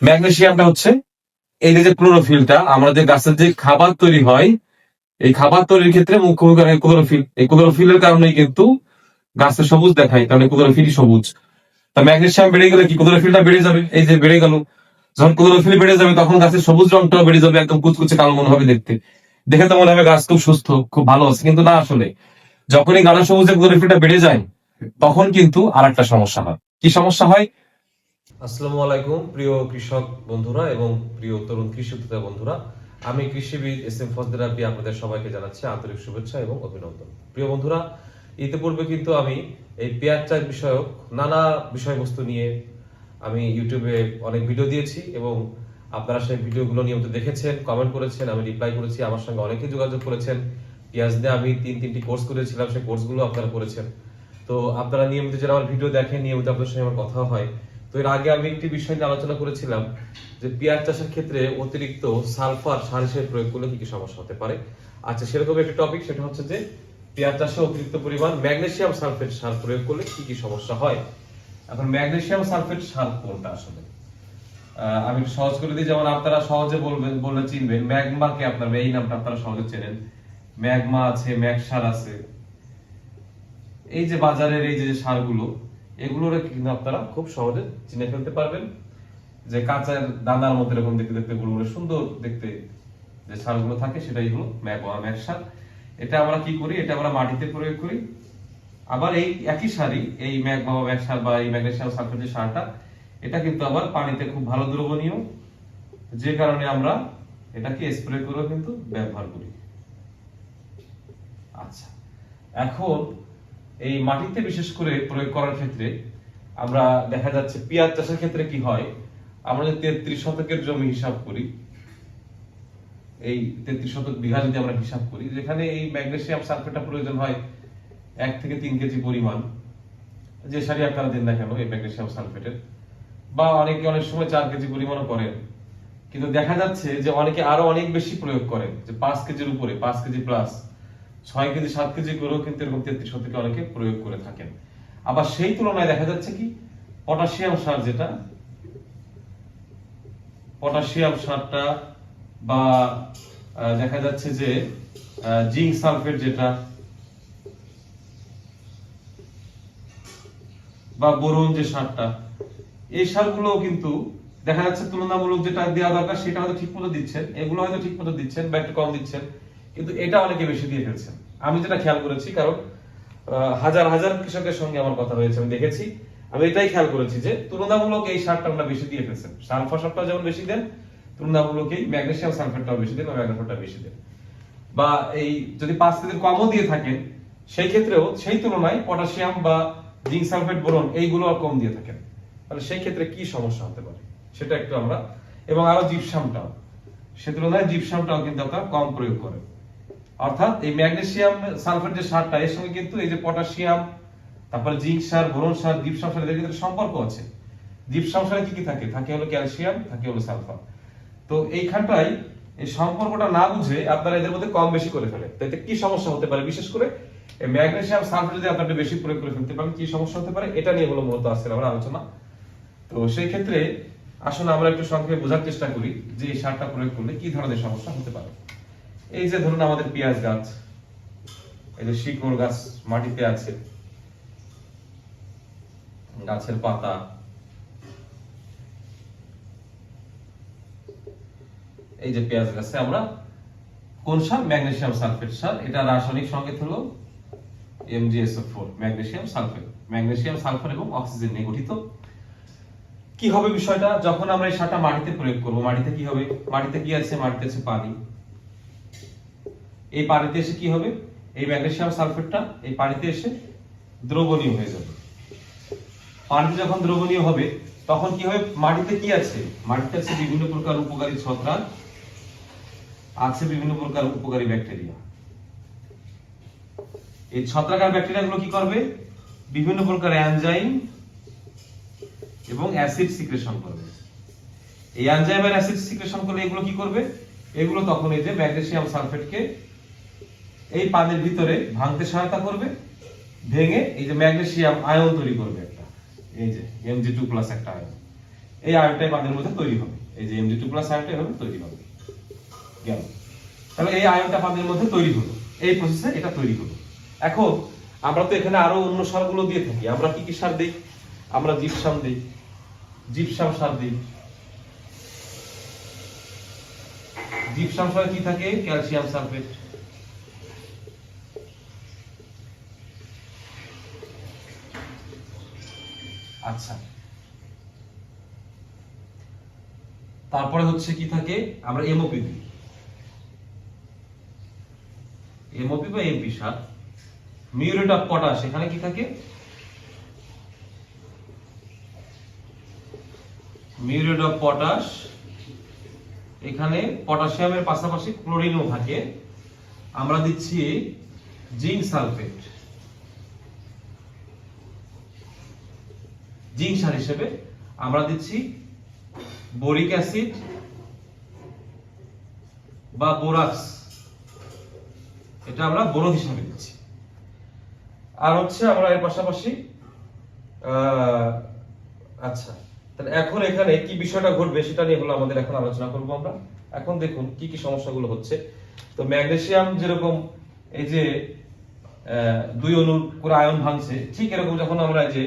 ম্যাগনেসিয়ামটা হচ্ছে এই যে ক্লোরোফিলটা আমাদের গাছের যে খাবার তৈরি হয়, এই খাবার তৈরির ক্ষেত্রে মুখ্য ভূমিকা রাখে ক্লোরোফিল। এই ক্লোরোফিলের কারণেই কিন্তু গাছের সবুজ দেখায় কারণ ক্লোরোফিলই সবুজ। তা ম্যাগনেসিয়াম বেড়ে গেলে কি ক্লোরোফিলটা বেড়ে যাবে? এই যে বেড়ে গেল। যখন ক্লোরোফিল বেড়ে যাবে, তখন গাছের সবুজ রংটাও বেড়ে যাবে, একদম কুচকুচে কালো মনে হবে দেখতে। দেখে তো মনে হবে গাছ খুব সুস্থ, খুব ভালো আছে, কিন্তু না আসলে। যখনই গাঢ় সবুজের ক্লোরোফিলটা বেড়ে যায়, তখন কিন্তু আর একটা সমস্যা হয়। কি সমস্যা হয়? আসসালামু আলাইকুম, প্রিয় কৃষক বন্ধুরা এবং প্রিয় তরুণ কৃষি উদ্যোক্তা বন্ধুরা। আমি কৃষিবিদ এস এম ফজদের রাব্বি আপনাদের সবাইকে জানাচ্ছি আন্তরিক শুভেচ্ছা এবং অভিনন্দন। প্রিয় বন্ধুরা, ইতিপূর্বে কিন্তু আমি এই পেঁয়াজ চাষ বিষয়ক নানা বিষয়বস্তু নিয়ে আমি ইউটিউবে অনেক ভিডিও দিয়েছি এবং আপনারা সেই ভিডিওগুলো নিয়মিত দেখেছেন কমেন্ট করেছেন, আমি রিপ্লাই করেছি, আমার সঙ্গে অনেকেই যোগাযোগ করেছেন। পেঁয়াজ দিয়ে আমি তিন, তিনটি কোর্স করেছিলাম, সেই কোর্সগুলো আপনারা করেছেন। তো আপনারা নিয়মিত যারা আমার ভিডিও দেখেন, নিয়মিত আপনাদের সঙ্গে আমার কথা হয়। তো এর আগে আমি একটি বিষয় নিয়ে আলোচনা করেছিলাম যে পেঁয়াজ চাষের ক্ষেত্রে অতিরিক্ত সালফার সার হিসেবে প্রয়োগ করলে কি কি সমস্যা হতে পারে? আচ্ছা সেরকম একটি টপিক সেটা হচ্ছে যে পেঁয়াজ চাষে অতিরিক্ত পরিমাণ ম্যাগনেসিয়াম সালফেট সার প্রয়োগ করলে কি কি সমস্যা হয়? এখন ম্যাগনেসিয়াম সালফেট সার কোনটা আসলে? আমি সহজ করে দিই, যেমন আপনারা সহজে বলবেন, বললে চিনবেন ম্যাগমাকে আপনার, এই নামটা আপনারা সহজে চেনেন। ম্যাগমা আছে, ম্যাগসার আছে। এই যে বাজারের এই যে সারগুলো এগুলোর কিন্তু আপনারা খুব সহজে চিনে ফেলতে পারবেন। যে কাঁচার দানার মধ্যে এরকম দেখতে দেখতে বড় সুন্দর দেখতে যে সারগুলো থাকে, সেটাই হলো ম্যাগমা ম্যাগ সার এটা আমরা কি করি? এটা আমরা মাটিতে প্রয়োগ করি। আবার এই একই সারই, এই ম্যাগ সার বা এই ম্যাগনেশিয়াম সালফেট যে সারটা, এটা কিন্তু আবার পানিতে খুব ভালো দ্রবণীয়। যে কারণে আমরা এটাকে স্প্রে করেও কিন্তু ব্যবহার করি। আচ্ছা এখন এই মাটিতে বিশেষ করে প্রয়োগ করার ক্ষেত্রে আমরা দেখা যাচ্ছে পেঁয়াজ চাষের ক্ষেত্রে কি হয়? আমরা যদি তেত্রিশ শতকের জমি হিসাব করি, এই তেত্রিশ শতক বিঘা যদি আমরা হিসাব করি, যেখানে এই ম্যাগনেসিয়াম সালফেটটা প্রয়োজন হয় এক থেকে তিন কেজি পরিমাণ, যে সারি আপনারা দিন না কেন এই ম্যাগনেসিয়াম সালফেটের, বা অনেকে অনেক সময় চার কেজি পরিমাণও করেন। কিন্তু দেখা যাচ্ছে যে অনেকে আরও অনেক বেশি প্রয়োগ করেন, যে পাঁচ কেজির উপরে, পাঁচ কেজি প্লাস ছয় কেজি, সাত কেজি করেও কিন্তু এরকম তেত্রিশ শতকে অনেকে প্রয়োগ করে থাকেন। আবার সেই তুলনায় দেখা যাচ্ছে কি, পটাশিয়াম সার যেটা, পটাশিয়াম সারটা বা দেখা যাচ্ছে যে জিঙ্ক সালফেট যেটা, বা বোরন যে সারটা, এই সারগুলো কিন্তু দেখা যাচ্ছে তুলনামূলক যেটা দেওয়া দরকার, সেটা হয়তো ঠিক মতো দিচ্ছেন, এগুলো হয়তো ঠিক মতো দিচ্ছেন বা একটু কম দিচ্ছেন। কিন্তু এটা অনেকে বেশি দিয়ে ফেলছেন। আমি যেটা খেয়াল করেছি, কারণ হাজার হাজার কৃষকের সঙ্গে আমার কথা হয়েছে, আমি দেখেছি। আমি এটাই খেয়াল করেছি যে তুলনামূলক এই সারটা আমরা বেশি দিয়ে ফেলছেন। সালফার সারটা যেমন বেশি দেন, তুলনামূলক এই ম্যাগনেসিয়াম সালফেটটাও বেশি দেন বা ম্যাগনেসিয়ামটা বেশি দেন। বা এই যদি পাঁচ কেজির কমও দিয়ে থাকেন, সেই ক্ষেত্রেও সেই তুলনায় পটাশিয়াম বা জিঙ্ক সালফেট বোরন এইগুলো আর কম দিয়ে থাকেন। তাহলে সেই ক্ষেত্রে কি সমস্যা হতে পারে? সেটা একটু আমরা, এবং আরও জিপসামটাও। সে তুলনায় জিপসামটাও কিন্তু আপনারা কম প্রয়োগ করেন। অর্থাৎ এই ম্যাগনেসিয়াম সালফেট যে সারটা, এর সঙ্গে কিন্তু এই যে পটাশিয়াম, তারপর জিঙ্ক সার, বোরন সার জিপসাম সার এদের ভিতরে সম্পর্ক আছে। জিপসাম সারে কি কি থাকে? থাকে হলো ক্যালসিয়াম, থাকে হলো সালফার। তো এইখানটাই এই সম্পর্কটা না বুঝে আপনারা এদের মধ্যে কম বেশি করে ফেলে তো এতে কি সমস্যা হতে পারে? বিশেষ করে ম্যাগনেসিয়াম সালফেট যদি আপনারা বেশি প্রয়োগ করে ফেলতে পারেন, কি সমস্যা হতে পারে? এটা নিয়ে হলো মূলত আজকের আমরা আলোচনা। তো সেই ক্ষেত্রে আসুন আমরা একটু সংক্ষেপে বোঝার চেষ্টা করি যে এই সারটা প্রয়োগ করলে কি ধরনের সমস্যা হতে পারে। এই যে ধরুন আমাদের পেঁয়াজ গাছ, এই যে শিকড় গাছ মাটিতে আছে, গাছের পাতা, এই যে পেঁয়াজ গাছে আমরা কোন সার? ম্যাগনেসিয়াম সালফেট সার। এটা রাসায়নিক সংকেত হলো MgSO4 magnesium sulphate. Magnesium sulphur এবং অক্সিজেন নিয়ে গঠিত। কি হবে বিষয়টা? যখন আমরা এই সারটা মাটিতে প্রয়োগ করব, মাটিতে কি হবে? মাটিতে কি আছে? মাটিতে আছে পানি। এই পানিতে এসে কি হবে? এই ম্যাগনেসিয়াম সালফেটটা এই পানিতে এসে দ্রবণীয় হয়ে যাবে। পানিতে যখন দ্রবণীয় হবে, তখন কি হবে? মাটিতে কি আছে? মাটিতে আছে বিভিন্ন প্রকার উপকারী ছত্রাক, আছে বিভিন্ন প্রকার উপকারী ব্যাকটেরিয়া। এই ছত্রাক আর ব্যাকটেরিয়াগুলো কি করবে? বিভিন্ন প্রকার এনজাইম এবং অ্যাসিড সিক্রেশন করবে। এই এনজাইম আর অ্যাসিড সিক্রেশন করলে এগুলো কি করবে? এগুলো তখন এই যে ম্যাগনেসিয়াম সালফেটকে এই পানির ভিতরে ভাঙতে সহায়তা করবে, ভেঙে এই যে ম্যাগনেসিয়াম আয়ন তৈরি করবে একটা, এই যে এম জে টু প্লাস একটা আয়ন। এই আয়নটাই পানির মধ্যে তৈরি হবে, এই যে এমডি টু প্লাস আয়নটা এভাবে তৈরি হবে। গেল। তাহলে এই আয়নটা পানির মধ্যে তৈরি হলো, এই প্রসেসে এটা তৈরি হলো। এখন আমরা তো এখানে আরও অন্য সারগুলো দিয়ে থাকি, আমরা কি কি সার দিই? আমরা জিপসাম দিই জিপসাম সার দিই। জিপসাম সার কি থাকে? ক্যালসিয়াম সালফেট আচ্ছা। তারপরে হচ্ছে কি থাকে? আমরা এমওপি দিই। এমওপি বা এমপি সার মিউরেট অফ পটাশ এখানে কি থাকে? মিউরেট অফ পটাশ এখানে পটাশিয়ামের পাশাপাশি ক্লোরিনও থাকে। আমরা দিচ্ছি জিঙ্ক সালফেট জিঙ্ক সার হিসেবে আমরা দিচ্ছি বোরিক অ্যাসিড বা বোরাক্স। এটা আমরা বোরন হিসাবে দিচ্ছি। আর হচ্ছে আমরা এর পাশাপাশি আচ্ছা তাহলে এখন এখানে কি বিষয়টা ঘটবে সেটা নিয়ে হলো আমাদের এখন আলোচনা করব আমরা। এখন দেখুন কি কি সমস্যাগুলো হচ্ছে। তো ম্যাগনেসিয়াম যেরকম এই যে দুই অণু করে আয়ন ভাঙছে, ঠিক এরকম যখন আমরা এই যে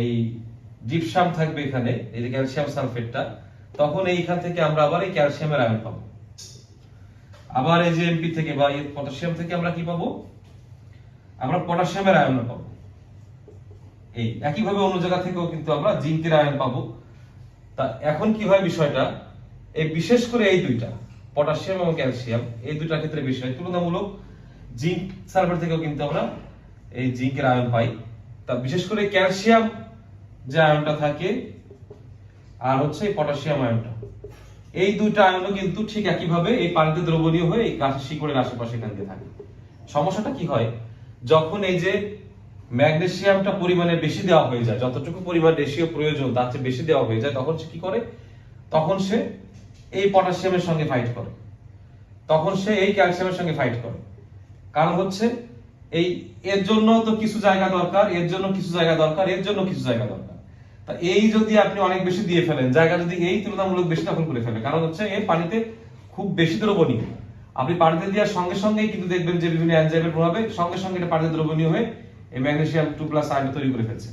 এই জিপসাম থাকবে এখানে, এই যে ক্যালসিয়াম সালফেটটা তখন এইখান থেকে আমরা আবার এই ক্যালসিয়ামের আয়ন পাবো। আবার এই যে এমপি থেকে বা পটাশিয়াম থেকে আমরা কি পাবো? আমরা পটাশিয়ামের আয়ন পাবো। এই একইভাবে অন্য জায়গা থেকেও কিন্তু আমরা জিঙ্কের আয়ন পাবো। তা এখন কি হয় বিষয়টা? এই বিশেষ করে এই দুইটা পটাশিয়াম এবং ক্যালসিয়াম এই দুইটা ক্ষেত্রে বিষয় তুলনামূলক জিঙ্ক সালফেট থেকেও কিন্তু আমরা এই জিঙ্কের আয়ন পাই। তা বিশেষ করে ক্যালসিয়াম যে আয়নটা থাকে, আর হচ্ছে পটাশিয়াম আয়নটা। এই দুইটা আয়নও কিন্তু ঠিক একইভাবে এই পানিতে দ্রবণীয় হয়ে গাছের শিকড়ের আশেপাশে এখান দিয়ে থাকে। সমস্যাটা কি হয়? যখন এই যে ম্যাগনেসিয়ামটা পরিমাণে বেশি দেওয়া হয়ে যায়, যতটুকু পরিমাণ রেশিও প্রয়োজন তার চেয়ে বেশি দেওয়া হয়ে যায়, তখন সে কি করে? তখন সে এই পটাশিয়ামের সঙ্গে ফাইট করে। তখন সে এই ক্যালসিয়ামের সঙ্গে ফাইট করে। কারণ হচ্ছে এই এর জন্য তো কিছু জায়গা দরকার, এর জন্য কিছু জায়গা দরকার, এর জন্য কিছু জায়গা দরকার। তা এই যদি আপনি অনেক বেশি দিয়ে ফেলেন, জায়গা যদি এই তুলনামূলক বেশি দখল করে ফেলে কারণ হচ্ছে এর পানিতে খুব বেশি দ্রবণীয়। আপনি পানিতে দেওয়ার সঙ্গে সঙ্গেই কিন্তু দেখবেন যে বিভিন্ন এনজাইমের প্রভাবে সঙ্গে সঙ্গে এটা পানিতে দ্রবণীয় হয়ে এই ম্যাগনেসিয়াম টু প্লাস আয়ন তৈরি করে ফেলছে।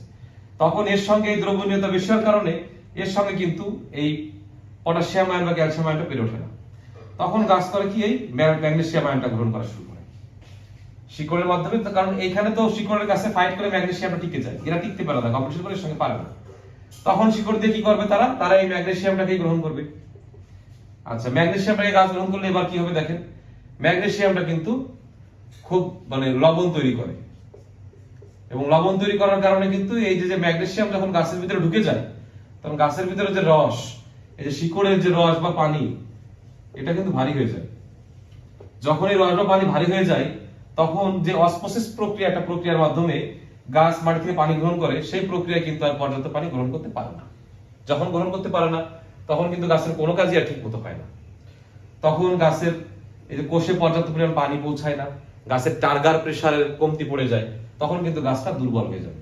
তখন এর সঙ্গে এই দ্রবণীয়তা বেশি হওয়ার কারণে এর সঙ্গে কিন্তু এই পটাশিয়াম আয়ন বা ক্যালসিয়াম আয়নটা পেরে ওঠে না। তখন গাছ করে কি এই ম্যাগ- ম্যাগনেসিয়াম আয়নটা গ্রহণ করা শুরু করে। শিকড়ের মাধ্যমে কারণ এখানে তো শিকড়ের কাছে ফাইট করে ম্যাগনেসিয়ামটা টিকে যায়। এরা টিকতে পারে না কম্পিটিশন করে সঙ্গে পারে না। তখন শিকড় দিয়ে কি করবে তারা? তারা এই ম্যাগনেসিয়ামটাকেই গ্রহণ করবে। আচ্ছা ম্যাগনেসিয়ামটাকে গাছ গ্রহণ করলে এবার কি হবে দেখেন? ম্যাগনেসিয়ামটা কিন্তু খুব মানে লবণ তৈরি করে। এবং লবণ তৈরি করার কারণে কিন্তু এই যে ম্যাগনেসিয়াম যখন গাছের ভিতরে ঢুকে যায়, তখন গাছের ভিতরে যে রস, এই যে শিকড়ের যে রস বা পানি, এটা কিন্তু ভারী হয়ে যায়। যখন এই রস বা পানি ভারী হয়ে যায় তখন যে অসমোসিস প্রক্রিয়া একটা প্রক্রিয়ার মাধ্যমে গাছ মাটি থেকে পানি গ্রহণ করে, সেই প্রক্রিয়া কিন্তু আর পর্যাপ্ত পানি গ্রহণ করতে পারে না। যখন গ্রহণ করতে পারে না, তখন কিন্তু গাছের কোনো কাজই আর ঠিক মতো হয় না। তখন গাছের এই যে কোষে পর্যাপ্ত পরিমাণ পানি পৌঁছায় না, গাছের টার্গার প্রেসারের কমতি পড়ে যায়, তখন কিন্তু গাছটা দুর্বল হয়ে যাবে।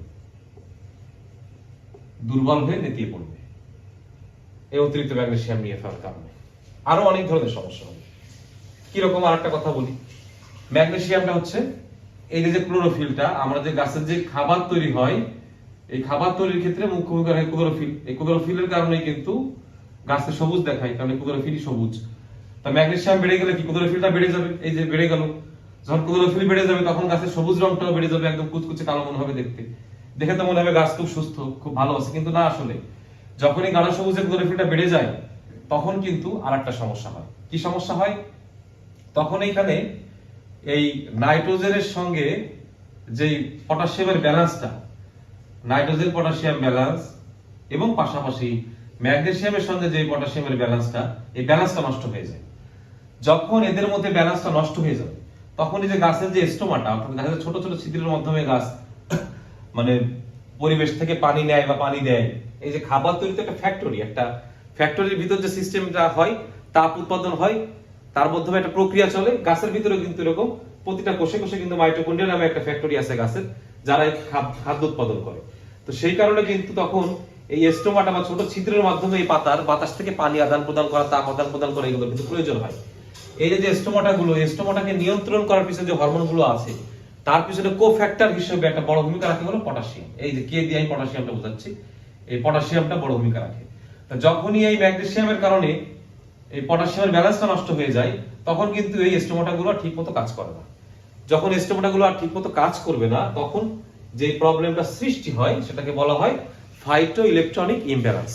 দুর্বল হয়ে নেতিয়ে পড়বে। এই অতিরিক্ত ম্যাগনেসিয়াম নিয়ে ফেলার কারণে। আরও অনেক ধরনের সমস্যা হবে। কীরকম আর একটা কথা বলি? ম্যাগনেসিয়ামটা হচ্ছে এই যে ক্লোরোফিলটা, আমরা যে গাছের যে খাবার তৈরি হয়, এই খাবার তৈরির ক্ষেত্রে মুখ্য ভূমিকা রাখে ক্লোরোফিল। এই ক্লোরোফিলের কারণে কিন্তু গাছে সবুজ দেখায়, কারণ ক্লোরোফিলই সবুজ। তা ম্যাগনেসিয়াম বেড়ে গেলে কি ক্লোরোফিলটা বেড়ে যাবে? এই যে বেড়ে গেল। যখন ক্লোরোফিল বেড়ে যাবে, তখন গাছের সবুজ রংটাও বেড়ে যাবে, একদম কুচকুচে কালো মনে হবে দেখতে। দেখে তো মনে হবে গাছ খুব সুস্থ, খুব ভালো আছে, কিন্তু না আসলে। যখনই গাঢ় সবুজের ক্লোরোফিলটা বেড়ে যায়, তখন কিন্তু আর একটা সমস্যা হয়। কি সমস্যা হয়? তখন এইখানে এই নাইট্রোজেনের সঙ্গে যে পটাশিয়ামের ব্যালেন্সটা, নাইট্রোজেন, পটাশিয়াম ব্যালেন্স এবং পাশাপাশি ম্যাগনেসিয়ামের সঙ্গে যে পটাশিয়ামের ব্যালেন্সটা, এই ব্যালেন্সটা নষ্ট হয়ে যায়। যখন এদের মধ্যে ব্যালেন্সটা নষ্ট হয়ে যাবে তখন এই যে গাছের যে স্টোমাটা, অর্থাৎ গাছের ছোট ছোট ছিদ্রের মাধ্যমে গাছ মানে পরিবেশ থেকে পানি নেয় বা পানি দেয়, এই যে খাবার তৈরিতে একটা ফ্যাক্টরি একটা ফ্যাক্টরির ভিতর যে সিস্টেমটা হয়, তাপ উৎপাদন হয় তার মাধ্যমে একটা প্রক্রিয়া চলে। গাছের ভিতরে কিন্তু এরকম প্রতিটা কোষে কোষে কিন্তু মাইটোকন্ড্রিয়া নামে একটা ফ্যাক্টরি আছে গাছের, যারা খাদ্য উৎপাদন করে। তো সেই কারণে কিন্তু তখন এই এস্টোমাটা বা ছোট ছিদ্রের মাধ্যমে এই পাতার বাতাস থেকে পানি আদান প্রদান করা, তাপ আদান প্রদান করা, এগুলো কিন্তু প্রয়োজন হয়। এই যে এস্টোমাটা গুলো এস্টোমাটাকে নিয়ন্ত্রণ করার পিছনে যে হরমোনগুলো আছে, তার পিছনে কো ফ্যাক্টর হিসেবে একটা বড় ভূমিকা রাখে হলো পটাশিয়াম এই যে, কে দিয়ে আমি পটাশিয়ামটা বোঝাচ্ছি? এই পটাশিয়ামটা বড় ভূমিকা রাখে। যখনই এই ম্যাগনেসিয়ামের কারণে এই পটাশিয়ামের ব্যালেন্সটা নষ্ট হয়ে যায়, তখন কিন্তু এই স্টোমাটা গুলো ঠিক মতো কাজ করে না। যখন স্টোমাটা গুলো আর ঠিক মতো কাজ করবে না, তখন যে প্রবলেমটা সৃষ্টি হয়, সেটাকে বলা হয় ফাইটো ইলেকট্রনিক ইমব্যালেন্স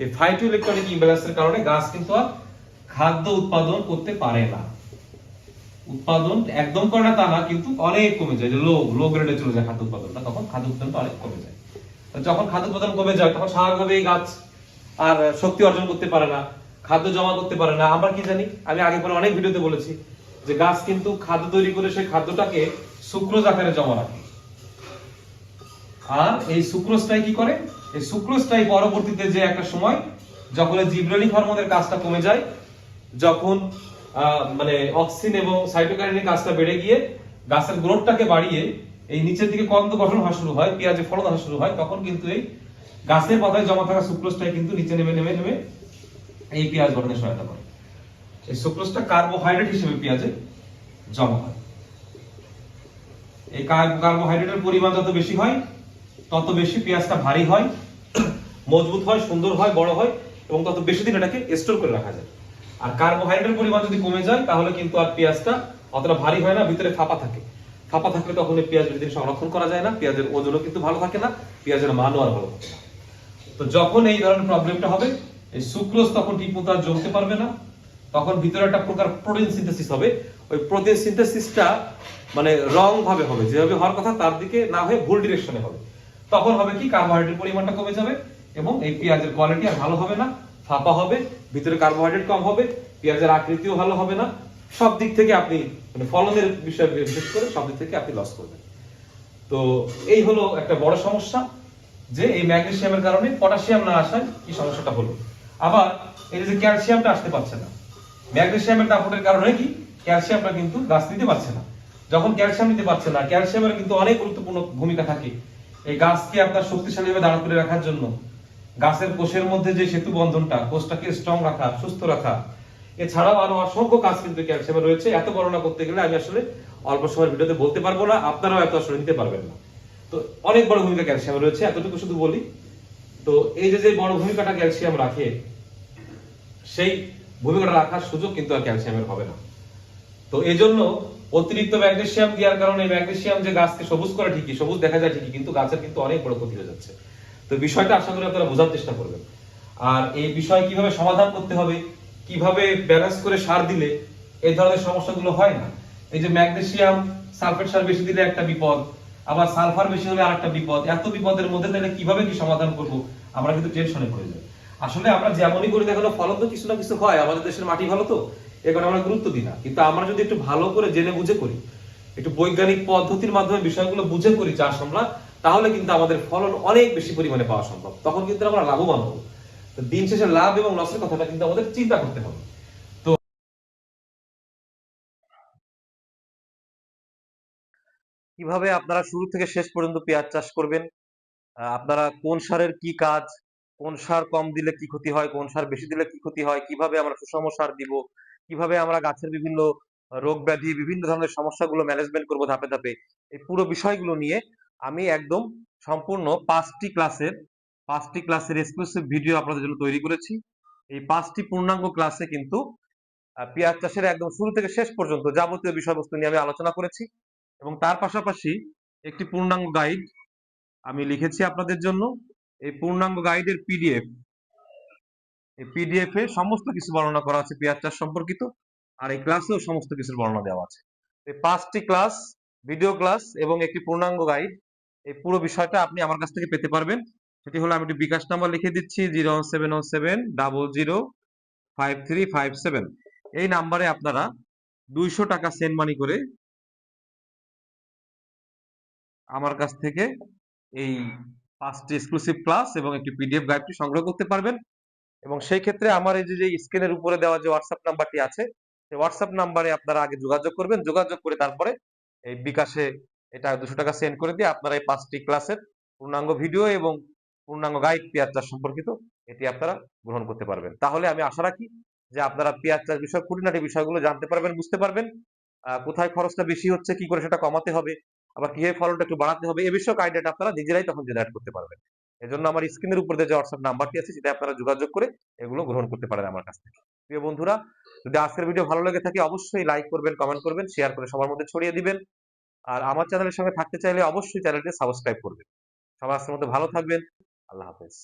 এই ফাইটো ইলেকট্রনিক ইমব্যালেন্সের কারণে গাছ কিন্তু আর খাদ্য উৎপাদন করতে পারে না। উৎপাদন একদম করে না তা না, কিন্তু অনেক কমে যায়। যে লো লো গ্রেডে চলে যায় খাদ্য উৎপাদনটা, তখন খাদ্য উৎপাদনটা অনেক কমে যায়। যখন খাদ্য উৎপাদন কমে যায়, তখন স্বাভাবিকভাবে গাছ আর শক্তি অর্জন করতে পারে না। খাদ্য জমা করতে পারে না। আমরা কি জানি? আমি আগে পরে অনেক ভিডিওতে বলেছি যে গাছ কিন্তু খাদ্য তৈরি করে সেই খাদ্যটাকে সুক্রোজ আকারে জমা রাখে। আর এই সুক্রোজটাই কি করে? এই সুক্রোজটাই পরবর্তীতে যে একটা সময় যখন জিব্রেলিক হরমোনের কাজটা কমে যায়, যখন মানে অক্সিন এবং সাইটোকাইনের কাজটা বেড়ে গিয়ে গাছের গ্রোথটাকে বাড়িয়ে এই নিচের দিকে কন্দ গঠন হওয়া শুরু হয়, পেঁয়াজের ফলন হওয়া শুরু হয়, তখন কিন্তু এই গাছের পাতায় জমা থাকা সুক্রোজটাই কিন্তু নিচে নেমে নেমে নেমে এই পেঁয়াজ গঠনে সহায়তা করে। এই সুক্রোজটা কার্বোহাইড্রেট হিসেবে পেঁয়াজে জমা হয়। এই কার্ব- কার্বোহাইড্রেটের পরিমাণ যত বেশি হয়, তত বেশি পেঁয়াজটা ভারী হয়, মজবুত হয়, সুন্দর হয়, বড় হয়, এবং তত বেশি দিন এটাকে স্টোর করে রাখা যায়। আর কার্বোহাইড্রেটের পরিমাণ যদি কমে যায়, তাহলে কিন্তু আর পেঁয়াজটা অতটা ভারী হয় না, ভিতরে ফাঁপা থাকে। ফাঁপা থাকলে তখন পেঁয়াজ বেশি দিন সংরক্ষণ করা যায় না, পেঁয়াজের ওজনও কিন্তু ভালো থাকে না, পেঁয়াজের মানও আর ভালো থাকে তো যখন এই ধরনের প্রবলেমটা হবে এই সুক্রোজ তখন ঠিক মতো আর জমতে পারবে না। তখন ভিতরে একটা প্রকার প্রোটিন সিনথেসিস হবে। ওই প্রোটিন সিনথেসিসটা মানে রং ভাবে হবে। যেভাবে হওয়ার কথা, তার দিকে না হয়ে ভুল ডিরেকশনে হবে। তখন হবে কি? কার্বোহাইড্রেট পরিমাণটা কমে যাবে এবং এই পেঁয়াজের কোয়ালিটি আর ভালো হবে না। ফাঁপা হবে, ভিতরে কার্বোহাইড্রেট কম হবে, পেঁয়াজের আকৃতিও ভালো হবে না। সব দিক থেকে আপনি মানে ফলনের বিষয় বিশেষ করে সব দিক থেকে আপনি লস করবেন। তো এই হলো একটা বড় সমস্যা যে এই ম্যাগনেসিয়ামের কারণে পটাশিয়াম না আসায় কি সমস্যাটা হলো? আবার এই যে ক্যালসিয়ামটা আসতে পারছে না। ম্যাগনেসিয়ামের দাপটের কারণে কি? ক্যালসিয়ামটা কিন্তু গাছ নিতে পারছে না। যখন ক্যালসিয়াম নিতে পারছে না, ক্যালসিয়ামের কিন্তু অনেক গুরুত্বপূর্ণ ভূমিকা থাকে। এই গাছকে আপনার শক্তিশালীভাবে দাঁড় করে রাখার জন্য। গাছের কোষের মধ্যে যে সেতু বন্ধনটা, কোষটাকে স্ট্রং রাখা, সুস্থ রাখা, এছাড়াও আরও অসংখ্য কাজ কিন্তু ক্যালসিয়ামে রয়েছে। এত বর্ণনা করতে গেলে আমি আসলে অল্প সময়ের ভিডিওতে বলতে পারব না, আপনারাও এত আসলে নিতে পারবেন না। তো অনেক বড় ভূমিকা ক্যালসিয়াম রয়েছে, এতটুকু শুধু বলি। তো এই যে যে বড় ভূমিকাটা ক্যালসিয়াম রাখে সেই ভূমিকাটা রাখার সুযোগ কিন্তু আর ক্যালসিয়ামের হবে না। তো এই জন্য অতিরিক্ত ম্যাগনেসিয়াম দেওয়ার কারণে ম্যাগনেসিয়াম যে গাছকে সবুজ করে ঠিকই, সবুজ দেখা যায় ঠিকই, কিন্তু গাছের কিন্তু অনেক বড় ক্ষতি হয়ে যাচ্ছে। তো বিষয়টা আশা করি আপনারা বোঝার চেষ্টা করবেন। আর এই বিষয় কীভাবে সমাধান করতে হবে, কীভাবে ব্যালেন্স করে সার দিলে এই ধরনের সমস্যাগুলো হয় না? এই যে ম্যাগনেসিয়াম সালফেট সার বেশি দিলে একটা বিপদ, আবার সালফার বেশি হলে আরেকটা বিপদ, এত বিপদের মধ্যে তাহলে কীভাবে কি সমাধান করব, আমরা কিন্তু টেনশনে পড়ে যাই। আসলে আমরা যেমনই করি দেখো ফলন তো কিছু না কিছু হয়, আমাদের দেশের মাটি ভালো তো এখন আমরা গুরুত্ব দিই না। কিন্তু আমরা যদি একটু ভালো করে জেনে বুঝে করি, একটু বৈজ্ঞানিক পদ্ধতির মাধ্যমে বিষয়গুলো বুঝে করি চাষ আমরা, তাহলে কিন্তু আমাদের ফলন অনেক বেশি পরিমাণে পাওয়া সম্ভব। তখন কিন্তু আমরা লাভবান হব। তো দিন শেষে লাভ এবং লসের কথাটা কিন্তু আমাদের চিন্তা করতে হবে। কীভাবে আপনারা শুরু থেকে শেষ পর্যন্ত পেঁয়াজ চাষ করবেন? আপনারা কোন সারের কি কাজ? কোন সার কম দিলে কি ক্ষতি হয়, কোন সার বেশি দিলে কি ক্ষতি হয়, কীভাবে আমরা সুষম সার দিব, কীভাবে আমরা গাছের বিভিন্ন রোগ ব্যাধি, বিভিন্ন ধরনের সমস্যাগুলো ম্যানেজমেন্ট করব ধাপে ধাপে, এই পুরো বিষয়গুলো নিয়ে আমি একদম সম্পূর্ণ পাঁচটি ক্লাসের পাঁচটি ক্লাসের এক্সক্লুসিভ ভিডিও আপনাদের জন্য তৈরি করেছি। এই পাঁচটি পূর্ণাঙ্গ ক্লাসে কিন্তু পেঁয়াজ চাষের একদম শুরু থেকে শেষ পর্যন্ত যাবতীয় বিষয়বস্তু নিয়ে আমি আলোচনা করেছি এবং তার পাশাপাশি একটি পূর্ণাঙ্গ গাইড আমি লিখেছি আপনাদের জন্য। এই পূর্ণাঙ্গ গাইডের পিডিএফ এই পিডিএফ এ সমস্ত কিছু বর্ণনা করা আছে, পেঁয়াজ চাষ সম্পর্কিত, আর এই ক্লাসেও সমস্ত কিছুর বর্ণনা দেওয়া আছে। এই পাঁচটি ক্লাস ভিডিও ক্লাস এবং একটি পূর্ণাঙ্গ গাইড এই পুরো বিষয়টা আপনি আমার কাছ থেকে পেতে পারবেন। সেটি হলো আমি একটি বিকাশ নাম্বার লিখে দিচ্ছি zero seven o seven double zero five three five seven এই নাম্বারে আপনারা দুইশো টাকা সেন্ড মানি করে আমার কাছ থেকে এই পাঁচটি এক্সক্লুসিভ ক্লাস এবং একটি পিডিএফ গাইডটি সংগ্রহ করতে পারবেন। এবং সেই ক্ষেত্রে আমার এই যে স্ক্রিনের উপরে দেওয়া যে হোয়াটসঅ্যাপ নাম্বারটি আছে, সেই হোয়াটসঅ্যাপ নাম্বারে আপনারা আগে যোগাযোগ করবেন। যোগাযোগ করে তারপরে এই বিকাশে এটা দুশো টাকা সেন্ড করে দিয়ে আপনারা এই পাঁচটি ক্লাসের পূর্ণাঙ্গ ভিডিও এবং পূর্ণাঙ্গ গাইড পেঁয়াজ চাষ সম্পর্কিত এটি আপনারা গ্রহণ করতে পারবেন। তাহলে আমি আশা রাখি যে আপনারা পেঁয়াজ চাষ বিষয়, খুঁটিনাটি বিষয়গুলো জানতে পারবেন, বুঝতে পারবেন। কোথায় খরচটা বেশি হচ্ছে, কি করে সেটা কমাতে হবে আবার কীভাবে ফলনটা একটু বাড়াতে হবে, এ বিষয়ক আইডিয়াটা আপনারা নিজেরাই তখন জেনারেট করতে পারবেন। এই জন্য আমার স্ক্রিনের উপর যে হোয়াটসঅ্যাপ নাম্বারটি আছে সেটা আপনারা যোগাযোগ করে এগুলো গ্রহণ করতে পারেন আমার কাছ থেকে। প্রিয় বন্ধুরা, যদি আজকের ভিডিও ভালো লেগে থাকে, অবশ্যই লাইক করবেন কমেন্ট করবেন শেয়ার করে সবার মধ্যে ছড়িয়ে দিবেন। আর আমার চ্যানেলের সঙ্গে থাকতে চাইলে অবশ্যই চ্যানেলটি সাবস্ক্রাইব করবেন। সবার মধ্যে ভালো থাকবেন। আল্লাহ হাফেজ।